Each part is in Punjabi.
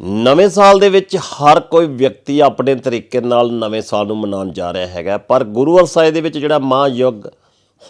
ਨਵੇਂ ਸਾਲ ਦੇ ਵਿੱਚ ਹਰ ਕੋਈ ਵਿਅਕਤੀ ਆਪਣੇ ਤਰੀਕੇ ਨਾਲ ਨਵੇਂ ਸਾਲ ਨੂੰ ਮਨਾਉਣ ਜਾ ਰਿਹਾ ਹੈਗਾ। ਪਰ ਗੁਰੂਵਰ ਸਾਹਿਬ ਦੇ ਵਿੱਚ ਜਿਹੜਾ ਮਹਾਯੁੱਗ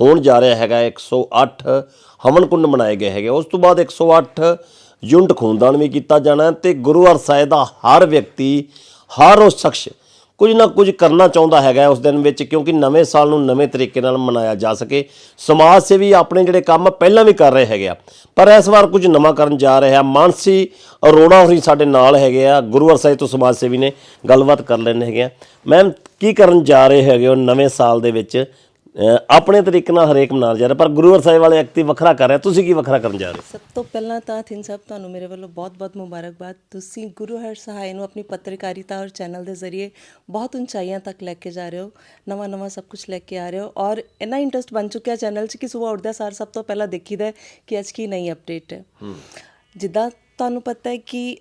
ਹੋਣ ਜਾ ਰਿਹਾ ਹੈਗਾ 108 ਹਵਨ ਕੁੰਡ ਬਣਾਏ ਗਏ ਹੈਗੇ। ਉਸ ਤੋਂ ਬਾਅਦ 108 ਯੂਨਿਟ ਖੂਨਦਾਨ ਵੀ ਕੀਤਾ ਜਾਣਾ ਹੈ ਤੇ ਗੁਰੂ ਸਾਹਿਬ ਦਾ ਹਰ ਵਿਅਕਤੀ, ਹਰ ਉਹ ਸ਼ਖਸ ਕੁਝ ਨਾ ਕੁਝ ਕਰਨਾ ਚਾਹੁੰਦਾ ਹੈਗਾ ਉਸ ਦਿਨ ਵਿੱਚ, ਕਿਉਂਕਿ ਨਵੇਂ ਸਾਲ ਨੂੰ ਨਵੇਂ ਤਰੀਕੇ ਨਾਲ ਮਨਾਇਆ ਜਾ ਸਕੇ। ਸਮਾਜ ਸੇਵੀ ਆਪਣੇ ਜਿਹੜੇ ਕੰਮ ਪਹਿਲਾਂ ਵੀ ਕਰ ਰਹੇ ਹੈਗੇ ਆ। ਪਰ ਇਸ ਵਾਰ ਕੁਝ ਨਵਾਂ ਕਰਨ ਜਾ ਰਿਹਾ ਮਾਨਸੀ ਅਰੋੜਾ ਹੋਰੀ ਸਾਡੇ ਨਾਲ ਹੈਗੇ ਆ। ਗੁਰੂ ਸਾਹਿਬ ਤੋਂ ਸਮਾਜ ਸੇਵੀ ਨੇ ਗੱਲਬਾਤ ਕਰ ਲੈਣੇ ਹੈਗੇ ਆ। ਮੈਮ ਕੀ ਕਰਨ ਜਾ ਰਹੇ ਹੈਗੇ ਹੋ ਨਵੇਂ ਸਾਲ ਦੇ ਵਿੱਚ? ਆਪਣੇ ਤਰੀਕੇ ਨਾਲ ਹਰੇਕ ਮਨਾਉਣ ਜਾ ਰਿਹਾ ਪਰ ਗੁਰੂ ਅਰਸਾਈ ਵਾਲੇ ਵਿਅਕਤੀ ਵੱਖਰਾ ਕਰ ਰਿਹਾ ਤੁਸੀਂ ਕੀ ਵੱਖਰਾ ਕਰਨ ਜਾ ਰਹੇ ਸਭ ਤੋਂ ਪਹਿਲਾਂ ਤਾਂ ਥਿੰਨ ਸਾਹਿਬ ਤੁਹਾਨੂੰ ਮੇਰੇ ਵੱਲੋਂ ਬਹੁਤ-ਬਹੁਤ ਮੁਬਾਰਕਬਾਦ। ਤੁਸੀਂ ਗੁਰੂ ਹਰ ਸਹਾਇ ਨੂੰ ਆਪਣੀ ਪੱਤਰਕਾਰਿਤਾ ਔਰ ਚੈਨਲ ਦੇ ਜ਼ਰੀਏ ਬਹੁਤ ਉਚਾਈਆਂ ਤੱਕ ਲੈ ਕੇ ਜਾ ਰਹੇ ਹੋ ਨਵਾਂ-ਨਵਾਂ ਸਭ ਕੁਝ ਲੈ ਕੇ ਆ ਰਹੇ ਹੋ ਔਰ ਇੰਨਾ ਇੰਟਰਸਟ ਬਣ ਚੁੱਕਿਆ ਚੈਨਲ 'ਚ ਕਿ ਸਵੇਰ ਉੱਠਦਿਆਂ ਸਾਰ ਸਭ ਤੋਂ ਪਹਿਲਾਂ ਦੇਖੀਦਾ ਕਿ ਅੱਜ ਕੀ ਨਈ ਅਪਡੇਟ ਹੈ। ਜਿੱਦਾਂ ਤੁਹਾਨੂੰ ਪਤਾ ਹੈ ਕਿ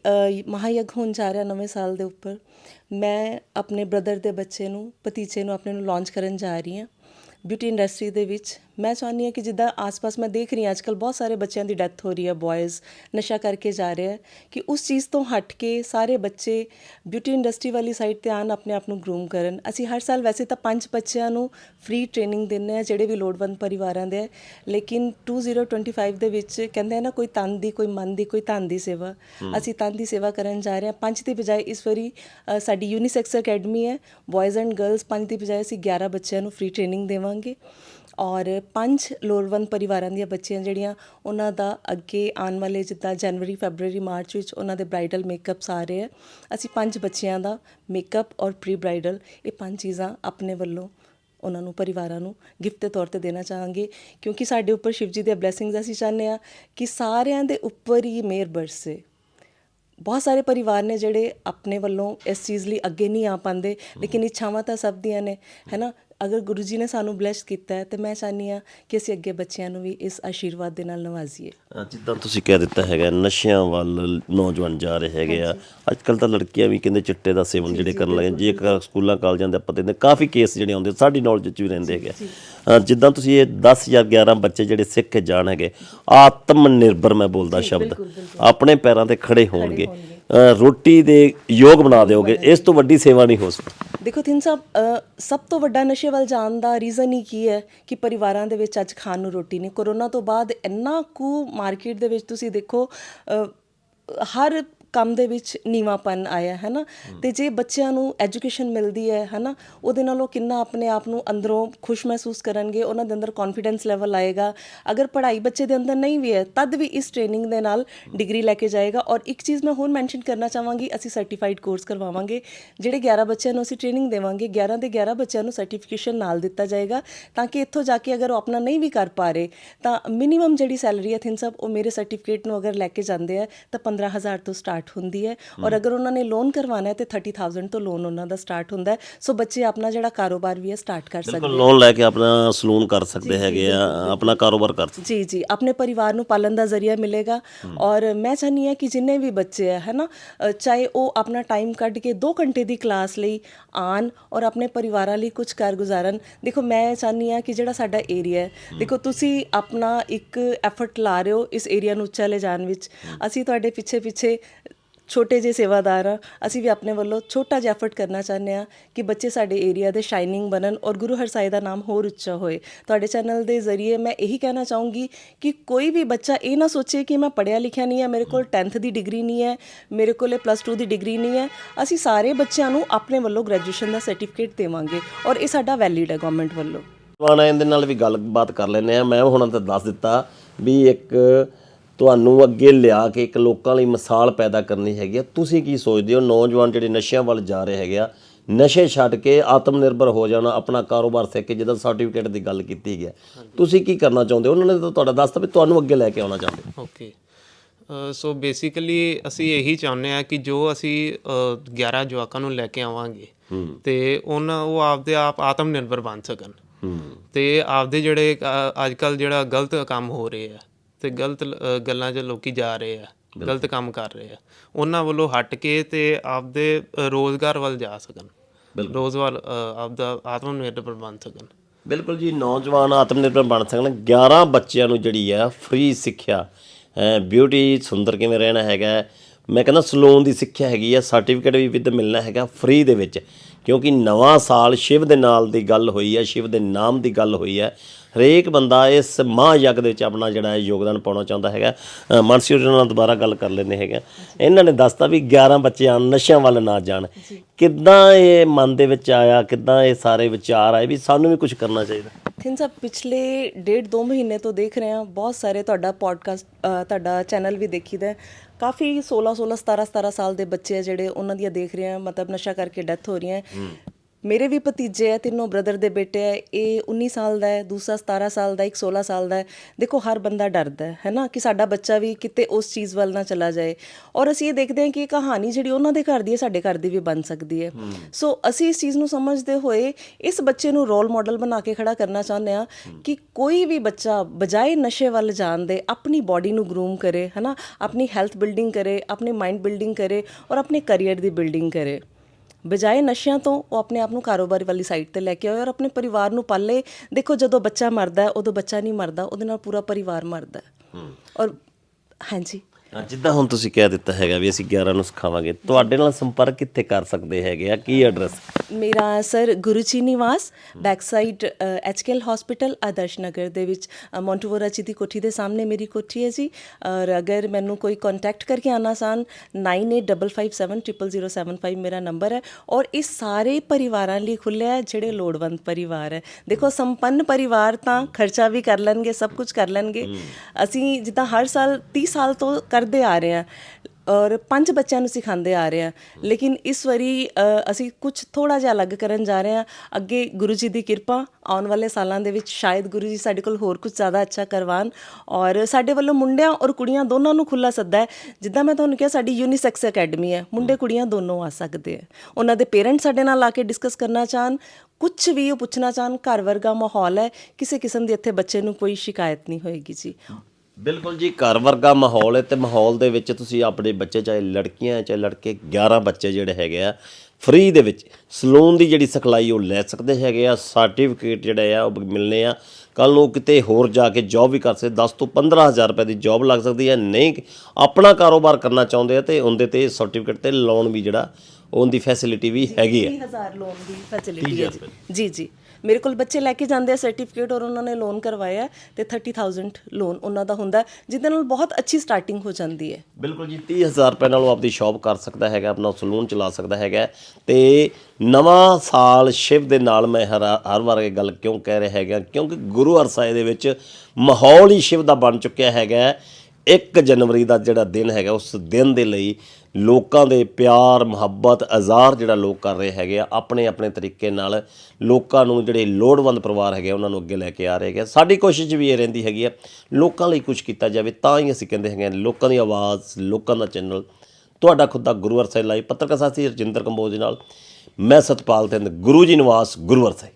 ਮਹਾਯਗ ਹੋਣ ਜਾ ਰਿਹਾ ਨਵੇਂ ਸਾਲ ਦੇ ਉੱਪਰ। ਮੈਂ ਆਪਣੇ ਬ੍ਰਦਰ ਦੇ ਬੱਚੇ ਨੂੰ ਭਤੀਜੇ ਨੂੰ ਆਪਣੇ ਨੂੰ ਲਾਂਚ ਕਰਨ ਜਾ ਰਹੀ ਹਾਂ। ਬਿਊਟੀ ਇੰਡਸਟਰੀ ਦੇ ਵਿੱਚ ਮੈਂ ਚਾਹੁੰਦੀ ਹਾਂ ਕਿ ਜਿੱਦਾਂ ਆਸ-ਪਾਸ ਮੈਂ ਦੇਖ ਰਹੀ ਹਾਂ ਅੱਜਕੱਲ ਬਹੁਤ ਸਾਰੇ ਬੱਚਿਆਂ ਦੀ ਡੈਥ ਹੋ ਰਹੀ ਹੈ ਬॉयਜ਼ ਨਸ਼ਾ ਕਰਕੇ ਜਾ ਰਹੇ ਹੈ ਕਿ ਉਸ ਚੀਜ਼ ਤੋਂ ਹਟ ਕੇ ਸਾਰੇ ਬੱਚੇ ਬਿਊਟੀ ਇੰਡਸਟਰੀ ਵਾਲੀ ਸਾਈਡ ਤੇ ਆਣ ਆਪਣੇ ਆਪ ਨੂੰ ਗਰੂਮ ਕਰਨ। ਅਸੀਂ ਹਰ ਸਾਲ ਵੈਸੇ ਤਾਂ ਪੰਜ ਬੱਚਿਆਂ ਨੂੰ ਫ੍ਰੀ ਟ੍ਰੇਨਿੰਗ ਦਿੰਦੇ ਆ ਜਿਹੜੇ ਵੀ ਲੋੜਵੰਦ ਪਰਿਵਾਰਾਂ ਦੇ ਹੈ ਲੇਕਿਨ 2025 ਦੇ ਵਿੱਚ ਕਹਿੰਦੇ ਆ ਨਾ ਕੋਈ ਤਨ ਦੀ ਕੋਈ ਮਨ ਦੀ ਕੋਈ ਧਨ ਦੀ ਸੇਵਾ। ਅਸੀਂ ਤਨ ਦੀ ਸੇਵਾ ਕਰਨ ਜਾ ਰਹੇ ਹਾਂ। ਪੰਜ ਦੀ ਬਜਾਏ ਇਸ ਵਾਰੀ ਸਾਡੀ ਯੂਨੀਸੈਕਸ ਅਕੈਡਮੀ ਹੈ ਬॉयਜ਼ ਐਂਡ ਗਰਲਸ ਪੰਜ ਦੀ ਬਜਾਏ ਅਸੀਂ 11 ਬੱਚਿਆਂ ਨੂੰ ਫ੍ਰੀ ਟ੍ਰੇਨਿੰਗ ਦੇਵਾਂਗੇ ਔਰ ਪੰਜ ਲੋੜਵੰਦ ਪਰਿਵਾਰਾਂ ਦੀਆਂ ਬੱਚੀਆਂ ਜਿਹੜੀਆਂ, ਉਹਨਾਂ ਦਾ ਅੱਗੇ ਆਉਣ ਵਾਲੇ ਜਿੱਦਾਂ ਜਨਵਰੀ ਫੈਬਰੂਅਰੀ ਮਾਰਚ ਵਿੱਚ ਉਹਨਾਂ ਦੇ ਬ੍ਰਾਈਡਲ ਮੇਕਅਪਸ ਆ ਰਹੇ ਆ। ਅਸੀਂ ਪੰਜ ਬੱਚਿਆਂ ਦਾ ਮੇਕਅਪ ਔਰ ਪ੍ਰੀ ਬ੍ਰਾਈਡਲ ਇਹ ਪੰਜ ਚੀਜ਼ਾਂ ਆਪਣੇ ਵੱਲੋਂ ਉਹਨਾਂ ਨੂੰ, ਪਰਿਵਾਰਾਂ ਨੂੰ ਗਿਫਟ ਦੇ ਤੌਰ ਤੇ ਦੇਣਾ ਚਾਹਾਂਗੇ। ਕਿਉਂਕਿ ਸਾਡੇ ਉੱਪਰ ਸ਼ਿਵ ਜੀ ਦੀਆਂ ਬਲੇਸਿੰਗਸ ਅਸੀਂ ਚਾਹੁੰਦੇ ਆ ਕਿ ਸਾਰਿਆਂ ਦੇ ਉੱਪਰ ਹੀ ਮਿਹਰ ਬਰਸੇ। ਬਹੁਤ ਸਾਰੇ ਪਰਿਵਾਰ ਨੇ ਜਿਹੜੇ ਆਪਣੇ ਵੱਲੋਂ ਇਸ ਚੀਜ਼ ਲਈ ਅੱਗੇ ਨਹੀਂ ਆ ਪਾਉਂਦੇ, ਲੇਕਿਨ ਇੱਛਾਵਾਂ ਤਾਂ ਸਭ ਦੀਆਂ ਨੇ ਹੈਨਾ ਅਗਰ ਗੁਰੂ ਜੀ ਨੇ ਸਾਨੂੰ ਬਲੈਸ ਕੀਤਾ ਹੈ ਤੇ ਮੈਂ ਚਾਹੁੰਦੀ ਹਾਂ ਕਿ ਅਸੀਂ ਅੱਗੇ ਬੱਚਿਆਂ ਨੂੰ ਵੀ ਇਸ ਆਸ਼ੀਰਵਾਦ ਦੇ ਨਾਲ ਨਵਾਜ਼ੀਏ। ਜਿੱਦਾਂ ਤੁਸੀਂ ਕਹਿ ਦਿੱਤਾ ਹੈਗਾ ਨਸ਼ਿਆਂ ਵੱਲ ਨੌਜਵਾਨ ਜਾ ਰਹੇ ਹੈਗੇ ਆ। ਅੱਜ ਕੱਲ ਤਾਂ ਲੜਕੀਆਂ ਵੀ ਕਹਿੰਦੇ ਚਿੱਟੇ ਦਾ ਸੇਵਨ ਜਿਹੜੇ ਕਰਨ ਲੱਗੇ ਜੇਕਰ ਸਕੂਲਾਂ ਕਾਲਜਾਂ ਦੇ ਆਪਾਂ ਦੇਖਦੇ ਕਾਫੀ ਕੇਸ ਜਿਹੜੇ ਆਉਂਦੇ ਸਾਡੀ ਨੌਲੇਜ ਵਿੱਚ ਵੀ ਰਹਿੰਦੇ ਹੈਗੇ ਜਿੱਦਾਂ ਤੁਸੀਂ ਇਹ 10 ਜਾਂ 11 ਬੱਚੇ ਜਿਹੜੇ ਸਿੱਖ ਕੇ ਜਾਣ ਹੈਗੇ ਆਤਮ ਨਿਰਭਰ ਮੈਂ ਬੋਲਦਾ ਸ਼ਬਦ ਆਪਣੇ ਪੈਰਾਂ ਤੇ ਖੜੇ ਹੋਣਗੇ। ਰੋਟੀ ਦੇ ਯੋਗ ਬਣਾ ਦਿਓਗੇ ਇਸ ਤੋਂ ਵੱਡੀ ਸੇਵਾ ਨਹੀਂ ਹੋ ਸਕਦੀ। ਦੇਖੋ ਥਿੰਨ ਸਾਹਿਬ ਸਭ ਤੋਂ ਵੱਡਾ ਨਸ਼ੇ ਵੱਲ ਜਾਣ ਦਾ ਰੀਜ਼ਨ ਹੀ ਕੀ ਹੈ ਕਿ ਪਰਿਵਾਰਾਂ ਦੇ ਵਿੱਚ ਅੱਜ ਖਾਣ ਨੂੰ ਰੋਟੀ ਨਹੀਂ। ਕੋਰੋਨਾ ਤੋਂ ਬਾਅਦ ਇੰਨਾ ਕੁ ਮਾਰਕੀਟ ਦੇ ਵਿੱਚ ਤੁਸੀਂ ਦੇਖੋ ਹਰ ਕੰਮ ਦੇ ਵਿੱਚ ਨੀਵਾਪਨ ਆਇਆ, ਹੈ ਨਾ? ਤੇ ਜੇ ਬੱਚਿਆਂ ਨੂੰ ਐਜੂਕੇਸ਼ਨ ਮਿਲਦੀ ਹੈ ਹੈ ਨਾ, ਉਹਦੇ ਨਾਲ ਉਹ ਕਿੰਨਾ ਆਪਣੇ ਆਪ ਨੂੰ ਅੰਦਰੋਂ ਖੁਸ਼ ਮਹਿਸੂਸ ਕਰਨਗੇ, ਉਹਨਾਂ ਦੇ ਅੰਦਰ ਕੌਨਫੀਡੈਂਸ ਲੈਵਲ ਆਏਗਾ। ਅਗਰ ਪੜ੍ਹਾਈ ਬੱਚੇ ਦੇ ਅੰਦਰ ਨਹੀਂ ਵੀ ਹੈ, ਤਦ ਵੀ ਇਸ ਟ੍ਰੇਨਿੰਗ ਦੇ ਨਾਲ ਡਿਗਰੀ ਲੈ ਕੇ ਜਾਏਗਾ। ਔਰ ਇੱਕ ਚੀਜ਼ ਮੈਂ ਹੋਰ ਮੈਂਸ਼ਨ ਕਰਨਾ ਚਾਹਾਂਗੀ, ਅਸੀਂ ਸਰਟੀਫਾਈਡ ਕੋਰਸ ਕਰਵਾਵਾਂਗੇ, ਜਿਹੜੇ 11 ਬੱਚਿਆਂ ਨੂੰ ਅਸੀਂ ਟ੍ਰੇਨਿੰਗ ਦੇਵਾਂਗੇ 11 ਦੇ 11 ਬੱਚਿਆਂ ਨੂੰ ਸਰਟੀਫਿਕੇਸ਼ਨ ਨਾਲ ਦਿੱਤਾ ਜਾਏਗਾ, ਤਾਂ ਕਿ ਇੱਥੋਂ ਜਾ ਕੇ ਅਗਰ ਉਹ ਆਪਣਾ ਨਹੀਂ ਵੀ ਕਰ ਪਾ ਰਹੇ, ਤਾਂ ਮਿਨੀਮਮ ਜਿਹੜੀ ਸੈਲਰੀ ਹੈ, ਥਿੰਨ ਸਾਹਿਬ ਉਹ ਮੇਰੇ ਸਰਟੀਫਿਕੇਟ ਨੂੰ ਅਗਰ ਲੈ ਕੇ ਜਾਂਦੇ ਆ, ਤਾਂ 15000 ਤੋਂ ਸਟਾਰਟ ਹੁੰਦੀ ਹੈ। ਔਰ ਅਗਰ ਉਹਨਾਂ ਨੇ ਲੋਨ ਕਰਵਾਉਣਾ ਹੈ ਤੇ 30000 ਤੋਂ ਲੋਨ ਉਹਨਾਂ ਦਾ ਸਟਾਰਟ ਹੁੰਦਾ ਹੈ। ਸੋ ਬੱਚੇ ਆਪਣਾ ਜਿਹੜਾ ਕਾਰੋਬਾਰ ਵੀ ਹੈ ਸਟਾਰਟ ਕਰ ਸਕਦੇ ਬਿਲਕੁਲ ਲੋਨ ਲੈ ਕੇ ਆਪਣਾ ਸਲੂਨ ਕਰ ਸਕਦੇ ਹੈਗੇ ਆ ਆਪਣਾ ਕਾਰੋਬਾਰ ਕਰ ਸਕਦੇ। ਜੀ ਜੀ ਆਪਣੇ ਪਰਿਵਾਰ ਨੂੰ ਪਾਲਣ ਦਾ ਜ਼ਰੀਆ ਮਿਲੇਗਾ। ਔਰ ਮੈਂ ਚਾਹੁੰਦੀ ਹਾਂ ਕਿ ਜਿੰਨੇ ਵੀ ਬੱਚੇ ਹੈ ਹੈ ਨਾ ਚਾਹੇ ਉਹ ਆਪਣਾ ਟਾਈਮ ਕੱਢ ਕੇ 2 ਘੰਟੇ ਦੀ ਕਲਾਸ ਲਈ ਆਣ ਔਰ ਆਪਣੇ ਪਰਿਵਾਰਾਂ ਲਈ ਕੁਝ ਕਰ ਗੁਜ਼ਾਰਨ। ਦੇਖੋ ਮੈਂ ਚਾਹੁੰਦੀ ਹਾਂ ਕਿ ਜਿਹੜਾ ਸਾਡਾ ਏਰੀਆ ਹੈ ਦੇਖੋ ਤੁਸੀਂ ਆਪਣਾ ਇੱਕ ਐਫਰਟ ਲਾ ਰਹੇ ਹੋ ਇਸ ਏਰੀਆ ਨੂੰ ਉੱਚਾ ਲੈ ਜਾਣ ਵਿੱਚ ਅਸੀਂ ਤੁਹਾਡੇ ਪਿੱਛੇ ਪਿੱਛੇ ਛੋਟੇ ਜਿਹੇ ਸੇਵਾਦਾਰ ਆ, ਅਸੀਂ ਵੀ ਆਪਣੇ ਵੱਲੋਂ ਛੋਟਾ ਜਿਹਾ ਐਫਰਟ ਕਰਨਾ ਚਾਹੁੰਦੇ ਆ ਕਿ ਬੱਚੇ ਸਾਡੇ ਏਰੀਆ ਦੇ ਸ਼ਾਈਨਿੰਗ ਬਣਨ ਔਰ ਗੁਰੂ ਹਰਸਾਏ ਦਾ ਨਾਮ ਹੋਰ ਉੱਚਾ ਹੋਏ। ਤੁਹਾਡੇ ਚੈਨਲ ਦੇ ਜ਼ਰੀਏ ਮੈਂ ਇਹੀ ਕਹਿਣਾ ਚਾਹੂੰਗੀ ਕਿ ਕੋਈ ਵੀ ਬੱਚਾ ਇਹ ਨਾ ਸੋਚੇ ਕਿ ਮੈਂ ਪੜ੍ਹਿਆ ਲਿਖਿਆ ਨਹੀਂ ਹੈ, ਮੇਰੇ ਕੋਲ 10th ਦੀ ਡਿਗਰੀ ਨਹੀਂ ਹੈ, ਮੇਰੇ ਕੋਲ ਪਲੱਸ 2 ਦੀ ਡਿਗਰੀ ਨਹੀਂ ਹੈ, ਅਸੀਂ ਸਾਰੇ ਬੱਚਿਆਂ ਨੂੰ ਆਪਣੇ ਵੱਲੋਂ ਗ੍ਰੈਜੂਏਸ਼ਨ ਦਾ ਸਰਟੀਫਿਕੇਟ ਦੇਵਾਂਗੇ ਔਰ ਇਹ ਸਾਡਾ ਵੈਲਿਡ ਹੈ ਗਵਰਨਮੈਂਟ ਵੱਲੋਂ। ਜਵਾਨਾ ਇਹਦੇ ਨਾਲ ਵੀ ਗੱਲਬਾਤ ਕਰ ਲੈਂਦੇ ਆ ਮੈਂ ਹੁਣ ਤਾਂ ਦੱਸ ਦਿੱਤਾ ਵੀ ਇੱਕ ਤੁਹਾਨੂੰ ਅੱਗੇ ਲਿਆ ਕੇ ਇੱਕ ਲੋਕਾਂ ਲਈ ਮਿਸਾਲ ਪੈਦਾ ਕਰਨੀ ਹੈਗੀ ਆ। ਤੁਸੀਂ ਕੀ ਸੋਚਦੇ ਹੋ? ਨੌਜਵਾਨ ਜਿਹੜੇ ਨਸ਼ਿਆਂ ਵੱਲ ਜਾ ਰਹੇ ਹੈਗੇ ਆ ਨਸ਼ੇ ਛੱਡ ਕੇ ਆਤਮ ਨਿਰਭਰ ਹੋ ਜਾਣਾ ਆਪਣਾ ਕਾਰੋਬਾਰ ਸਿੱਖ ਕੇ ਜਿਹਦਾ ਸਰਟੀਫਿਕੇਟ ਦੀ ਗੱਲ ਕੀਤੀ ਗਿਆ ਤੁਸੀਂ ਕੀ ਕਰਨਾ ਚਾਹੁੰਦੇ ਹੋ? ਉਹਨਾਂ ਨੇ ਤਾਂ ਤੁਹਾਡਾ ਦੱਸਤਾ ਵੀ ਤੁਹਾਨੂੰ ਅੱਗੇ ਲੈ ਕੇ ਆਉਣਾ ਚਾਹੁੰਦੇ ਹੋ। ਓਕੇ ਸੋ ਬੇਸਿਕਲੀ ਅਸੀਂ ਇਹੀ ਚਾਹੁੰਦੇ ਆ ਕਿ ਜੋ ਅਸੀਂ ਅ, 11 ਜਵਾਕਾਂ ਨੂੰ ਲੈ ਕੇ ਆਵਾਂਗੇ ਤੇ ਉਹਨਾਂ ਉਹ ਆਪਦੇ ਆਪ ਆਤਮ ਨਿਰਭਰ ਬਣ ਸਕਣ। ਤੇ ਆਪਦੇ ਜਿਹੜੇ ਅੱਜ ਕੱਲ ਜਿਹੜਾ ਗਲਤ ਕੰਮ ਹੋ ਰਹੇ ਆ ਤੇ ਗਲਤ ਅ, ਗੱਲਾਂ 'ਚ ਲੋਕੀ ਜਾ ਰਹੇ ਆ ਗਲਤ ਕੰਮ ਕਰ ਰਹੇ ਆ। ਉਹਨਾਂ ਵੱਲੋਂ ਹਟ ਕੇ ਤੇ ਆਪਦੇ ਅ, ਰੋਜ਼ਗਾਰ ਵੱਲ ਜਾ ਸਕਣ। ਰੋਜ਼ਗਾਰ ਅ, ਆਪਦਾ ਆਤਮ ਨਿਰਭਰ ਬਣ ਸਕਣ। ਬਿਲਕੁਲ ਜੀ ਨੌਜਵਾਨ ਆਤਮ ਨਿਰਭਰ ਬਣ ਸਕਣ। 11 ਬੱਚਿਆਂ ਨੂੰ ਜਿਹੜੀ ਆ ਫ੍ਰੀ ਸਿੱਖਿਆ ਬਿਊਟੀ ਸੁੰਦਰ ਕਿਵੇਂ ਰਹਿਣਾ ਹੈਗਾ ਮੈਂ ਕਹਿੰਦਾ ਸਲੂਨ ਦੀ ਸਿੱਖਿਆ ਹੈਗੀ ਆ ਸਰਟੀਫਿਕੇਟ ਵੀ ਵਿਦ ਮਿਲਣਾ ਹੈਗਾ ਫ੍ਰੀ ਦੇ ਵਿੱਚ। ਕਿਉਂਕਿ ਨਵਾਂ ਸਾਲ ਸ਼ਿਵ ਦੇ ਨਾਲ ਦੀ ਗੱਲ ਹੋਈ ਹੈ ਸ਼ਿਵ ਦੇ ਨਾਮ ਦੀ ਗੱਲ ਹੋਈ ਹੈ ਹਰੇਕ ਬੰਦਾ ਇਸ ਮਹਾਯੱਗ ਦੇ ਵਿੱਚ ਆਪਣਾ ਜਿਹੜਾ ਹੈ ਯੋਗਦਾਨ ਪਾਉਣਾ ਚਾਹੁੰਦਾ ਹੈਗਾ। ਮਾਨਸੀ ਜੀ ਨਾਲ ਦੁਬਾਰਾ ਗੱਲ ਕਰ ਲੈਂਦੇ ਹੈਗੇ ਆ। ਇਹਨਾਂ ਨੇ ਦੱਸਤਾ ਵੀ 11 ਬੱਚੇ ਆਉਣ ਨਸ਼ਿਆਂ ਵੱਲ ਨਾ ਜਾਣ। ਕਿੱਦਾਂ ਇਹ ਮਨ ਦੇ ਵਿੱਚ ਆਇਆ ਕਿੱਦਾਂ ਇਹ ਸਾਰੇ ਵਿਚਾਰ ਆਏ ਵੀ ਸਾਨੂੰ ਵੀ ਕੁਝ ਕਰਨਾ ਚਾਹੀਦਾ? ਥਿਨ ਸਾਹਿਬ ਪਿਛਲੇ ਡੇਢ ਦੋ ਮਹੀਨੇ ਤੋਂ ਦੇਖ ਰਹੇ ਹਾਂ ਬਹੁਤ ਸਾਰੇ ਤੁਹਾਡਾ ਪੋਡਕਾਸਟ ਤੁਹਾਡਾ ਚੈਨਲ ਵੀ ਦੇਖੀਦਾ। ਕਾਫੀ 16 16 17 17 ਸਾਲ ਦੇ ਬੱਚੇ ਆ ਜਿਹੜੇ ਉਹਨਾਂ ਦੀਆਂ ਦੇਖ ਰਹੇ ਹਾਂ ਮਤਲਬ ਨਸ਼ਾ ਕਰਕੇ ਡੈਥ ਹੋ ਰਹੀਆਂ। ਮੇਰੇ ਵੀ ਭਤੀਜੇ ਆ ਤਿੰਨੋਂ ਬ੍ਰਦਰ ਦੇ ਬੇਟੇ ਆ ਇਹ 19 ਸਾਲ ਦਾ ਹੈ ਦੂਸਰਾ 17 ਸਾਲ ਦਾ ਇੱਕ 16 ਸਾਲ ਦਾ ਹੈ। ਦੇਖੋ ਹਰ ਬੰਦਾ ਡਰਦਾ ਹੈ ਹੈ ਨਾ ਕਿ ਸਾਡਾ ਬੱਚਾ ਵੀ ਕਿਤੇ ਉਸ ਚੀਜ਼ ਵੱਲ ਨਾ ਚਲਾ ਜਾਏ। ਔਰ ਅਸੀਂ ਇਹ ਦੇਖਦੇ ਹਾਂ ਕਿ ਇਹ ਕਹਾਣੀ ਜਿਹੜੀ ਉਹਨਾਂ ਦੇ ਘਰ ਦੀ ਹੈ ਸਾਡੇ ਘਰ ਦੀ ਵੀ ਬਣ ਸਕਦੀ ਹੈ। ਸੋ ਅਸੀਂ ਇਸ ਚੀਜ਼ ਨੂੰ ਸਮਝਦੇ ਹੋਏ ਇਸ ਬੱਚੇ ਨੂੰ ਰੋਲ ਮਾਡਲ ਬਣਾ ਕੇ ਖੜਾ ਕਰਨਾ ਚਾਹੁੰਦੇ ਹਾਂ ਕਿ ਕੋਈ ਵੀ ਬੱਚਾ ਬਜਾਏ ਨਸ਼ੇ ਵੱਲ ਜਾਣ ਦੇ ਆਪਣੀ ਬਾਡੀ ਨੂੰ ਗਰੂਮ ਕਰੇ ਹੈ ਨਾ ਆਪਣੀ ਹੈਲਥ ਬਿਲਡਿੰਗ ਕਰੇ ਆਪਣੇ ਮਾਈਂਡ ਬਿਲਡਿੰਗ ਕਰੇ ਔਰ ਆਪਣੇ ਕੈਰੀਅਰ ਦੀ ਬਿਲਡਿੰਗ ਕਰੇ। ਬਜਾਏ ਨਸ਼ਿਆਂ ਤੋਂ ਉਹ ਆਪਣੇ ਆਪ ਨੂੰ ਕਾਰੋਬਾਰ ਵਾਲੀ ਸਾਈਡ ਤੇ ਲੈ ਕੇ ਆਏ ਔਰ ਆਪਣੇ ਪਰਿਵਾਰ ਨੂੰ ਪਾਲੇ। ਦੇਖੋ ਜਦੋਂ ਬੱਚਾ ਮਰਦਾ ਹੈ ਉਦੋਂ ਬੱਚਾ ਨਹੀਂ ਮਰਦਾ ਉਹਦੇ ਨਾਲ ਪੂਰਾ ਪਰਿਵਾਰ ਮਰਦਾ ਹੈ। ਔਰ ਹਾਂਜੀ। ਜਿੱਦਾਂ ਹੁਣ ਤੁਸੀਂ ਕਹਿ ਦਿੱਤਾ ਹੈਗਾ ਵੀ ਅਸੀਂ 11 ਨੂੰ ਸਿਖਾਵਾਂਗੇ ਤੁਹਾਡੇ ਨਾਲ ਸੰਪਰਕ ਕਿੱਥੇ ਕਰ ਸਕਦੇ ਹੈਗੇ ਆ? ਕੀ ਐਡਰੈਸ ਮੇਰਾ ਸਰ ਗੁਰੂਚੀ ਨਿਵਾਸ back side HKL hospital Adarsh Nagar ਦੇ ਵਿੱਚ। ਮੌਂਟੂਵੋਰਾ ਜੀ ਦੀ ਕੋਠੀ ਦੇ ਸਾਹਮਣੇ ਮੇਰੀ ਕੋਠੀ ਹੈ ਜੀ। ਔਰ ਅਗਰ ਮੈਨੂੰ ਕੋਈ ਕੰਟੈਕਟ ਕਰਕੇ ਆਨਾ ਸਾਨ 9855700075 ਮੇਰਾ ਨੰਬਰ ਹੈ। ਔਰ ਇਹ ਸਾਰੇ ਪਰਿਵਾਰਾਂ ਲਈ ਖੁੱਲਿਆ ਹੈ ਜਿਹੜੇ ਲੋੜਵੰਦ ਪਰਿਵਾਰ ਹੈ। ਦੇਖੋ ਸੰਪੰਨ ਪਰਿਵਾਰ ਤਾਂ ਖਰਚਾ ਵੀ ਕਰ ਲੈਣਗੇ ਸਭ ਕੁਝ ਕਰ ਲੈਣਗੇ। ਅਸੀਂ ਜਿੱਦਾਂ ਹਰ ਸਾਲ 30 ਸਾਲ ਤੋਂ ਕਰਦੇ ਆ ਰਹੇ ਹਾਂ। ਔਰ ਪੰਜ ਬੱਚਿਆਂ ਨੂੰ ਸਿਖਾਉਂਦੇ ਆ ਰਹੇ ਹਾਂ ਲੇਕਿਨ ਇਸ ਵਾਰੀ ਅ, ਅਸੀਂ ਕੁਝ ਥੋੜਾ ਜਿਹਾ ਅਲੱਗ ਕਰਨ ਜਾ ਰਹੇ ਹਾਂ ਅੱਗੇ ਗੁਰੂ ਜੀ ਦੀ ਕਿਰਪਾ ਆਉਣ ਵਾਲੇ ਸਾਲਾਂ ਦੇ ਵਿੱਚ ਸ਼ਾਇਦ ਗੁਰੂ ਜੀ ਸਾਡੇ ਕੋਲ ਹੋਰ ਕੁਝ ਜ਼ਿਆਦਾ ਅੱਛਾ ਕਰਵਾਉਣ। ਔਰ ਸਾਡੇ ਵੱਲੋਂ ਮੁੰਡਿਆਂ ਔਰ ਕੁੜੀਆਂ ਦੋਨਾਂ ਨੂੰ ਖੁੱਲਾ ਸੱਦਾ ਹੈ। ਜਿੱਦਾਂ ਮੈਂ ਤੁਹਾਨੂੰ ਕਿਹਾ ਸਾਡੀ ਯੂਨੀਸੈਕਸ ਅਕੈਡਮੀ ਹੈ। ਮੁੰਡੇ ਕੁੜੀਆਂ ਦੋਨੋਂ ਆ ਸਕਦੇ ਆ। ਉਹਨਾਂ ਦੇ ਪੇਰੈਂਟਸ ਸਾਡੇ ਨਾਲ ਆ ਕੇ ਡਿਸਕਸ ਕਰਨਾ ਚਾਹਨ ਕੁਝ ਵੀ ਉਹ ਪੁੱਛਣਾ ਚਾਹਣ ਘਰ ਵਰਗਾ ਮਾਹੌਲ ਹੈ। ਕਿਸੇ ਕਿਸਮ ਦੀ ਇੱਥੇ ਬੱਚੇ ਨੂੰ ਕੋਈ ਸ਼ਿਕਾਇਤ ਨਹੀਂ ਹੋਏਗੀ ਜੀ। ਬਿਲਕੁਲ ਜੀ, ਘਰ ਵਰਗਾ ਮਾਹੌਲ ਹੈ ਤੇ ਮਾਹੌਲ ਦੇ ਵਿੱਚ ਤੁਸੀਂ ਆਪਣੇ ਬੱਚੇ, ਚਾਹੇ ਲੜਕੀਆਂ, ਚਾਹੇ ਲੜਕੇ 11 ਬੱਚੇ ਜਿਹੜੇ ਹੈਗੇ ਆ ਫ੍ਰੀ ਦੇ ਵਿੱਚ ਸਲੂਨ ਦੀ ਜਿਹੜੀ ਸਿਖਲਾਈ ਉਹ ਲੈ ਸਕਦੇ ਹੈਗੇ ਆ ਸਰਟੀਫਿਕੇਟ ਜਿਹੜੇ ਆ ਉਹ ਮਿਲਨੇ ਆ। ਕੱਲ ਨੂੰ ਕਿਤੇ ਹੋਰ ਜਾ ਕੇ ਜੌਬ ਵੀ ਕਰ ਸਕਦੇ 10 ਤੋਂ 15000 ਰੁਪਏ ਦੀ ਜੌਬ ਲੱਗ ਸਕਦੀ ਹੈ। ਨਹੀਂ, ਆਪਣਾ ਕਾਰੋਬਾਰ ਕਰਨਾ ਚਾਹੁੰਦੇ ਆ ਤੇ ਉਹਦੇ ਤੇ ਸਰਟੀਫਿਕੇਟ ਤੇ ਲੋਨ ਵੀ ਜਿਹੜਾ ਉਹਦੀ ਫੈਸਿਲਿਟੀ ਵੀ ਹੈਗੀ ਹੈ। 30000 ਲੋਨ ਦੀ ਫੈਸਿਲਿਟੀ ਹੈ। ਜੀ ਜੀ। ਜੀ ਮੇਰੇ ਕੋਲ ਬੱਚੇ ਲੈ ਕੇ ਜਾਂਦੇ ਆ ਸਰਟੀਫਿਕੇਟ ਔਰ ਉਹਨਾਂ ਨੇ ਲੋਨ ਕਰਵਾਇਆ ਹੈ ਤੇ 30000 ਲੋਨ ਉਹਨਾਂ ਦਾ ਹੁੰਦਾ ਹੈ, ਜਿਹਦੇ ਨਾਲ ਬਹੁਤ ਅੱਛੀ ਸਟਾਰਟਿੰਗ ਹੋ ਜਾਂਦੀ ਹੈ। ਬਿਲਕੁਲ ਜੀ 30000 ਰੁਪਏ ਨਾਲ ਉਹ ਆਪਦੀ ਸ਼ਾਪ ਕਰ ਸਕਦਾ ਹੈਗਾ ਆਪਣਾ ਸਲੂਨ ਚਲਾ ਸਕਦਾ ਹੈਗਾ ਤੇ ਨਵਾਂ ਸਾਲ ਸ਼ਿਵ ਦੇ ਨਾਲ ਮੈਂ ਹਰ ਹਰ ਵਾਰ ਇਹ ਗੱਲ ਕਿਉਂ ਕਹਿ ਰਿਹਾ ਹੈਗਾ ਕਿਉਂਕਿ ਗੁਰੂ ਅਰਸਾਏ ਦੇ ਵਿੱਚ ਮਾਹੌਲ ਹੀ ਸ਼ਿਵ ਦਾ ਬਣ ਚੁੱਕਿਆ ਹੈਗਾ 1 ਜਨਵਰੀ ਦਾ ਜਿਹੜਾ ਦਿਨ ਹੈਗਾ ਉਸ ਦਿਨ ਦੇ ਲਈ ਲੋਕਾਂ ਦੇ ਪਿਆਰ ਮੁਹੱਬਤ ਅਜ਼ਾਰ ਜਿਹੜਾ ਲੋਕ ਕਰ ਰਹੇ ਹੈਗੇ ਆ ਆਪਣੇ ਆਪਣੇ ਤਰੀਕੇ ਨਾਲ ਲੋਕਾਂ ਨੂੰ ਜਿਹੜੇ ਲੋੜਵੰਦ ਪਰਿਵਾਰ ਹੈਗੇ ਆ, ਉਹਨਾਂ ਨੂੰ ਅੱਗੇ ਲੈ ਕੇ ਆ ਰਹੇ ਹੈਗੇ ਆ। ਸਾਡੀ ਕੋਸ਼ਿਸ਼ ਵੀ ਇਹ ਰਹਿੰਦੀ ਹੈਗੀ ਆ ਲੋਕਾਂ ਲਈ ਕੁਝ ਕੀਤਾ ਜਾਵੇ ਤਾਂ ਹੀ ਅਸੀਂ ਕਹਿੰਦੇ ਹੈਗੇ ਆ, ਲੋਕਾਂ ਦੀ ਆਵਾਜ਼ ਲੋਕਾਂ ਦਾ ਚੈਨਲ। ਤੁਹਾਡਾ ਖੁਦ ਦਾ ਗੁਰੂਵਰ ਅਰਸਾਈ ਲਾਈਵ ਪੱਤਰਕਾਰ ਸਾਥੀ ਰਜਿੰਦਰ ਕੰਬੋਜ ਨਾਲ। ਮੈਂ ਸਤਪਾਲ ਸਿੰਘ ਗੁਰੂ ਜੀ ਨਿਵਾਸ ਗੁਰੂਵਰ ਅਰਸਾਈ